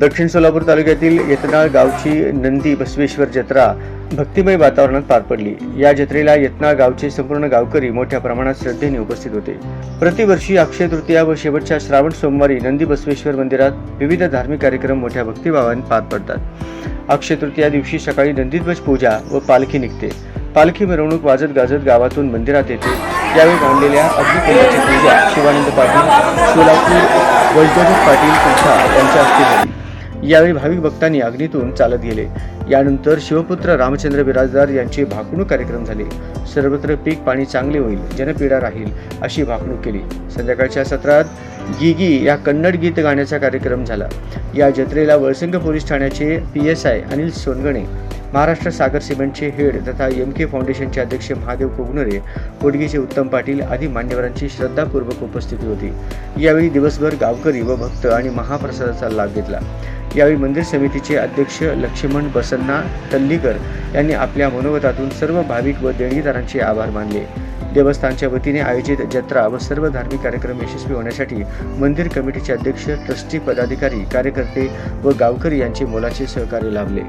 दक्षिण सोलापूर तालुक्यातील येतनाळ गावची नंदी बसवेश्वर जत्रा भक्तिमय वातावरणात पार पडली. या जत्रेला यत्नाळ गावचे संपूर्ण गावकरी मोठ्या प्रमाणात श्रद्धेने उपस्थित होते. प्रतिवर्षी अक्षय तृतीया व शेवटच्या श्रावण सोमवारी नंदी बसवेश्वर मंदिरात विविध धार्मिक कार्यक्रम मोठ्या भक्तिभावाने पार पडतात. अक्षय तृतीया दिवशी सकाळी नंदीध्वज पूजा व पालखी निघते. पालखी मिरवणूक वाजत गाजत गावातून मंदिरात येते. यावेळी मांडलेल्या अग्निकुंडाची पूजा शिवानंद पाटील सोलापूर वैजनाथ पाटील संस्था यांच्या हस्ते झाली. यावेळी भाविक भक्तांनी अग्नीतून चालत गेले. यानंतर शिवपुत्र रामचंद्र बिराजदार यांचे भाकणूक कार्यक्रम झाले. सर्वत्र पीक पाणी चांगले होईल जनपीडा राहील अशी भाकणूक केली. संध्याकाळच्या सत्रात गिगी या कन्नड गीत गाण्याचा कार्यक्रम झाला. या जत्रेला वळसंग पोलीस ठाण्याचे P S I Anil Songane Maharashtra Sagar सिमेंटचे हेड तथा एम के फाउंडेशनचे अध्यक्ष महादेव कोगनरे कोडगेचे उत्तम पाटील आदी मान्यवरांची श्रद्धापूर्वक उपस्थिती होती. यावेळी दिवसभर गावकरी व भक्त आणि महाप्रसादाचा लाभ घेतला. यावेळी मंदिर समितीचे अध्यक्ष लक्ष्मण बसन्ना तल्लीकर यांनी आपल्या मनोगतातून सर्व भाविक व देणगीदारांचे आभार मानले. देवस्थानच्या वतीने आयोजित जत्रा व सर्व धार्मिक कार्यक्रम यशस्वी होण्यासाठी मंदिर कमिटीचे अध्यक्ष ट्रस्टी पदाधिकारी कार्यकर्ते व गावकरी यांचे मोलाचे सहकार्य लाभले.